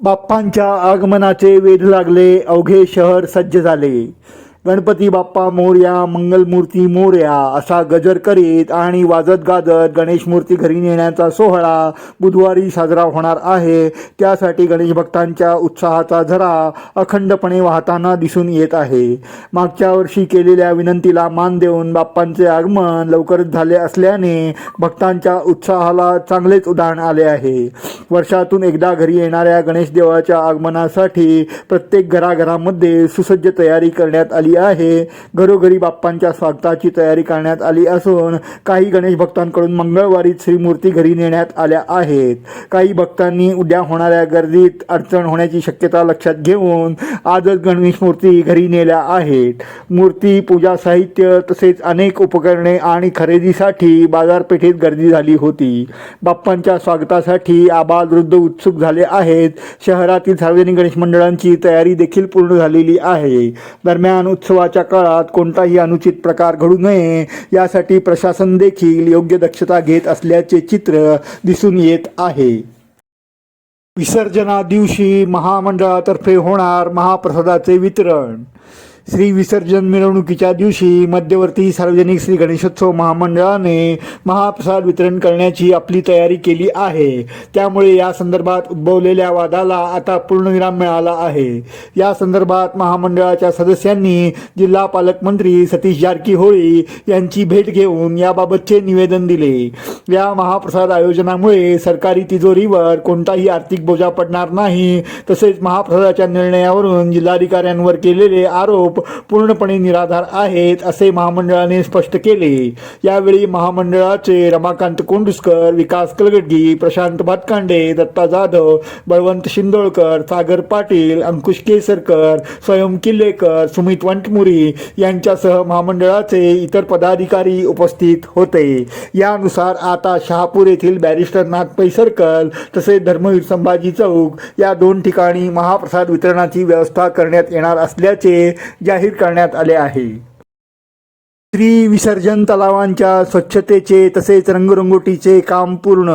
बाप्पांच्या आगमनाचे वेध लागले अवघे शहर सज्ज झाले. गणपती बाप्पा मोर्या मंगलमूर्ती मोर्या असा गजर करीत आणि वाजत गाजत गणेश मूर्ती घरी नेण्याचा सोहळा बुधवारी साजरा होणार आहे. त्यासाठी गणेश भक्तांच्या उत्साहाचा झरा अखंडपणे वाहताना दिसून येत आहे. मागच्या वर्षी केलेल्या विनंतीला मान देऊन बाप्पांचे आगमन लवकरच झाले असल्याने भक्तांच्या उत्साहाला चांगलेच उदाहरण आले आहे. वर्षातून एकदा घरी येणाऱ्या गणेश देवाच्या आगमनासाठी प्रत्येक घराघरामध्ये सुसज्ज तयारी करण्यात आली आहे. घरोघरी बाप्पांच्या स्वागताची तयारी करण्यात आली असून काही गणेश भक्तांकडून मंगळवारी श्रीमूर्ती घरी नेण्यात आल्या आहेत. काही भक्तांनी उद्या होणाऱ्या गर्दीत अडचण होण्याची शक्यता लक्षात घेऊन आजच गणेश मूर्ती घरी नेल्या आहेत. मूर्ती पूजा साहित्य तसेच अनेक उपकरणे आणि खरेदीसाठी बाजारपेठेत गर्दी झाली होती. बाप्पांच्या स्वागतासाठी आबालवृद्ध उत्सुक झाले आहेत. शहरातील सार्वजनिक गणेश मंडळांची तयारी देखील पूर्ण झालेली आहे. दरम्यान उत्सवाच्या काळात कोणताही अनुचित प्रकार घडू नये. यासाठी प्रशासन देखील योग्य दक्षता घेत असल्याचे चित्र दिसून येत आहे. विसर्जना दिवशी महामंडळातर्फे होणार महाप्रसादाचे वितरण. श्री विसर्जन मिरवणुकीच्या दिवशी मध्यवर्ती सार्वजनिक श्री गणेशोत्सव महामंडळाने महाप्रसाद वितरण करण्याची आपली तयारी केली आहे. त्यामुळे या संदर्भात उद्भवलेल्या वादाला आता पूर्णविराम मिळाला आहे. या संदर्भात महामंडळाच्या सदस्यांनी जिल्हा पालकमंत्री सतीश जारकीहोळी यांची भेट घेऊन याबाबतचे निवेदन दिले. या महाप्रसाद आयोजनामुळे सरकारी तिजोरीवर कोणताही आर्थिक बोजा पडणार नाही तसेच महाप्रसादाच्या निर्णयावरून जिल्हाधिकाऱ्यांवर केलेले आरोप पूर्णपणे निराधार आहेत असे महामंडळाने स्पष्ट केले. यावेळी महामंडळाचे रमाकांत कोंडुसकर विकास कलगडगी प्रशांत भातकांडे दत्ता जाधव बळवंत शिंदोळकर सागर पाटील अंकुश केसरकर स्वयं किल्लेकर सुमित वंटमुरी यांच्यासह महामंडळाचे इतर पदाधिकारी उपस्थित होते. यानुसार आता शहापूर येथील बॅरिस्टर नाथ पै सर्कल तसेच धर्मवीर संभाजी चौक या दोन ठिकाणी महाप्रसाद वितरणाची व्यवस्था करण्यात येणार असल्याचे जाहीर करण्यात आले आहे. श्री विसर्जन तलावांच्या स्वच्छतेचे तसेच रंगरंगोटीचे काम पूर्ण.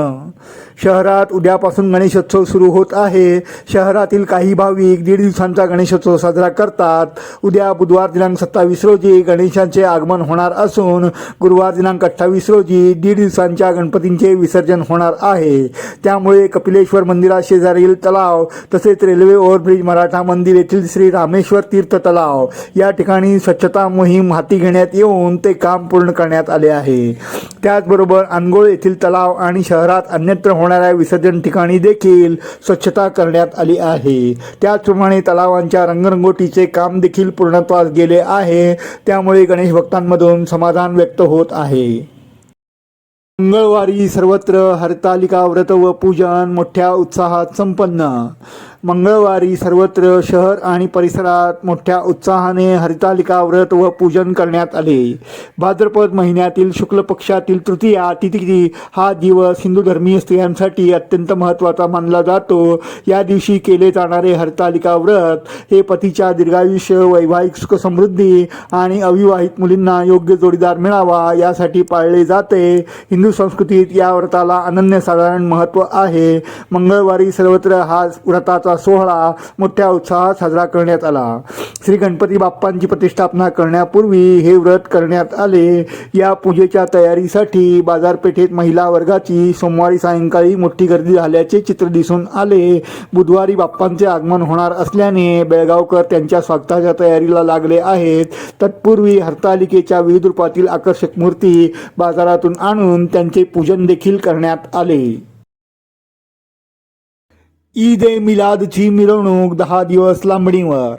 शहरात उद्यापासून गणेशोत्सव सुरू होत आहे. शहरातील काही भाविक दीड दिवसांचा गणेशोत्सव साजरा करतात. उद्या बुधवार दिनांक सत्तावीस रोजी गणेशांचे आगमन होणार असून गुरुवार दिनांक अठ्ठावीस रोजी दीड दिवसांच्या गणपतींचे विसर्जन होणार आहे. त्यामुळे कपिलेश्वर मंदिरा शेजारील तलाव तसेच रेल्वे ओव्हरब्रिज मराठा मंदिर येथील श्री रामेश्वर तीर्थ तलाव या ठिकाणी स्वच्छता मोहीम हाती घेण्यात येऊन ते काम पूर्ण करण्यात आले आहे. त्याचबरोबर अनगोळ येथील तलाव आणि शहरात अन्यत्र होणाऱ्या विसर्जन ठिकाणी देखील स्वच्छता करण्यात आली आहे. त्याचप्रमाणे तलावांच्या रंगरंगोटीचे काम देखील पूर्णत्वास गेले आहे. त्यामुळे गणेश भक्तांमधून समाधान व्यक्त होत आहे. मंगळवारी सर्वत्र हरतालिका व्रत व पूजन मोठ्या उत्साहात संपन्न. मंगळवारी सर्वत्र शहर आणि परिसरात मोठ्या उत्साहाने हरितालिका व्रत व पूजन करण्यात आले. भाद्रपद महिन्यातील शुक्ल पक्षातील तृतीया तिथी हा दिवस हिंदू धर्मीय स्त्रियांसाठी अत्यंत महत्त्वाचा मानला जातो. या दिवशी केले जाणारे हरतालिका व्रत हे पतीच्या दीर्घायुष्य वैवाहिक सुखसमृद्धी आणि अविवाहित मुलींना योग्य जोडीदार मिळावा यासाठी पाळले जाते. हिंदू संस्कृतीत या व्रताला अनन्यसाधारण महत्त्व आहे. मंगळवारी सर्वत्र हा व्रताचा सोहळा मोठ्या उत्साहात साजरा करण्यात आला. श्री गणपती बाप्पांची प्रतिष्ठापना करण्यापूर्वी हे व्रत करण्यात आले. या पूजेच्या तयारीसाठी बाजारपेठेत महिला वर्गाची सोमवारी सायंकाळी मोठी गर्दी झाल्याचे चित्र दिसून आले. बुधवारी बाप्पांचे आगमन होणार असल्याने बेळगावकर त्यांच्या स्वागताच्या तयारीला लागले आहेत. तत्पूर्वी हरतालिकेच्या विविध रूपातील आकर्षक मूर्ती बाजारातून आणून त्यांचे पूजन देखील करण्यात आले. ईद ए मिलादची मिरवणूक दहा दिवस लांबणीवर.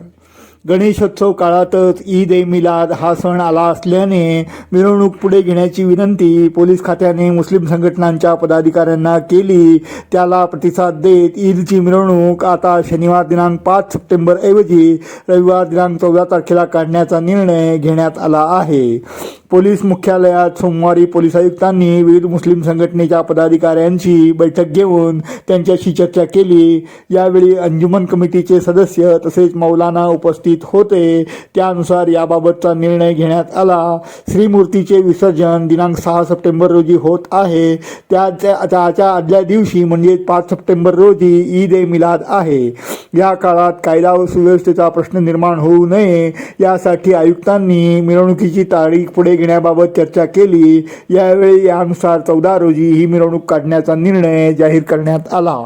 गणेशोत्सव काळातच ईद ए मिलाद हा सण आला असल्याने मिरवणूक पुढे घेण्याची विनंती पोलीस खात्याने मुस्लिम संघटनांच्या पदाधिकाऱ्यांना केली. त्याला प्रतिसाद देत ईदची मिरवणूक आता शनिवार दिनांक पाच सप्टेंबर ऐवजी रविवार दिनांक चौदा तारखेला काढण्याचा निर्णय घेण्यात आला आहे. पोलीस मुख्यालयात सोमवारी पोलीस आयुक्तांनी विविध मुस्लिम संघटनेच्या पदाधिकाऱ्यांची बैठक घेऊन त्यांच्याशी चर्चा केली. यावेळी अंजुमन कमिटीचे सदस्य तसेच मौलाना उपस्थित होते. त्यानुसार याबाबतचा निर्णय घेण्यात आला. श्रीमूर्तीचे विसर्जन दिनांक सहा सप्टेंबर रोजी होत आहे. त्याच्या त्याच्या आदल्या दिवशी म्हणजे पाच सप्टेंबर रोजी ईद ए मिलाद आहे. या काळात कायदा व सुव्यवस्थेचा प्रश्न निर्माण होऊ नये. यासाठी आयुक्तांनी मिरवणुकीची तारीख पुढे घेण्याबाबत चर्चा केली. यावेळी यानुसार चौदा रोजी ही मिरवणूक काढण्याचा निर्णय जाहीर करण्यात आला.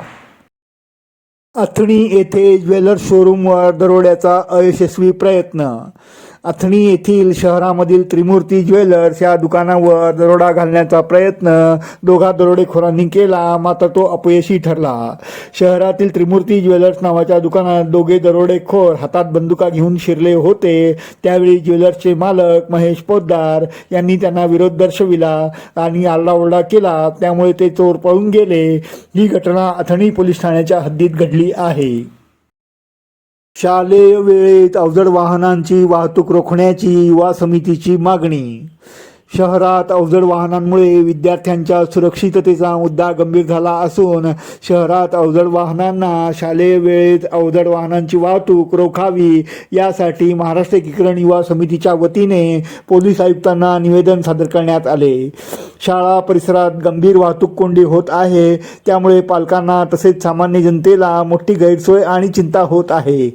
अथणी येथे ज्वेलर्स शोरूमवर दरोड्याचा अयशस्वी प्रयत्न. अथणी येथील शहरामधील त्रिमूर्ती ज्वेलर्स या दुकानावर दरोडा घालण्याचा प्रयत्न दोघा दरोडेखोरांनी केला मात्र तो अपयशी ठरला. शहरातील त्रिमूर्ती ज्वेलर्स नावाच्या दुकानात दोघे दरोडेखोर हातात बंदुका घेऊन शिरले होते. त्यावेळी ज्वेलर्सचे मालक महेश पोद्दार यांनी त्यांना विरोध दर्शविला आणि आरडाओरडा केला. त्यामुळे ते चोर पळून गेले. ही घटना अथणी पोलीस ठाण्याच्या हद्दीत घडली आहे. शालेय वेळेत अवजड वाहनांची वाहतूक रोखण्याची युवा समितीची मागणी. शहरात अवजड वाहनांमुळे विद्यार्थ्यांच्या सुरक्षिततेचा मुद्दा गंभीर झाला असून शहरात अवजड वाहनांना शालेय वेळेत अवजड वाहनांची वाहतूक रोखावी यासाठी महाराष्ट्र एकीकरण युवा समितीच्या वतीने पोलीस आयुक्तांना निवेदन सादर करण्यात आले. शाळा परिसरात गंभीर वाहतूक कोंडी होत आहे. त्यामुळे पालकांना तसेच सामान्य जनतेला मोठी गैरसोय आणि चिंता होत आहे.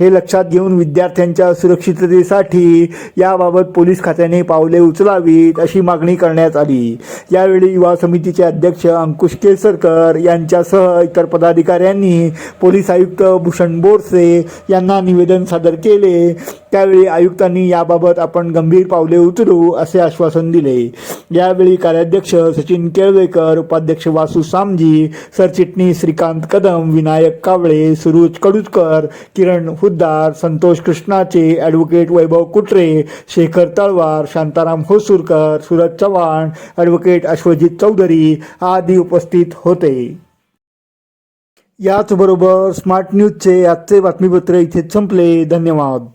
हे लक्षात घेऊन विद्यार्थ्यांच्या सुरक्षिततेसाठी याबाबत पोलीस खात्याने पावले उचलावी द्यावीत अशी मागणी करण्यात आली. यावेळी युवा समितीचे अध्यक्ष अंकुश केसरकर यांच्यासह इतर पदाधिकाऱ्यांनी पोलीस आयुक्त भूषण बोरसे यांना निवेदन सादर केले. त्यावेळी आयुक्तांनी याबाबत आपण गंभीर पावले उचलू असे आश्वासन दिले. यावेळी कार्याध्यक्ष सचिन केळवेकर उपाध्यक्ष वासू सामजी सरचिटणीस श्रीकांत कदम विनायक कावळे सुरुज कडुचकर किरण हुद्दार संतोष कृष्णाचे ॲडव्होकेट वैभव कुट्रे शेखर तळवार शांताराम होसूरकर सुरज चव्हाण ॲडव्होकेट अश्वजित चौधरी आदी उपस्थित होते. याचबरोबर स्मार्ट न्यूजचे आजचे बातमीपत्र इथे संपले. धन्यवाद.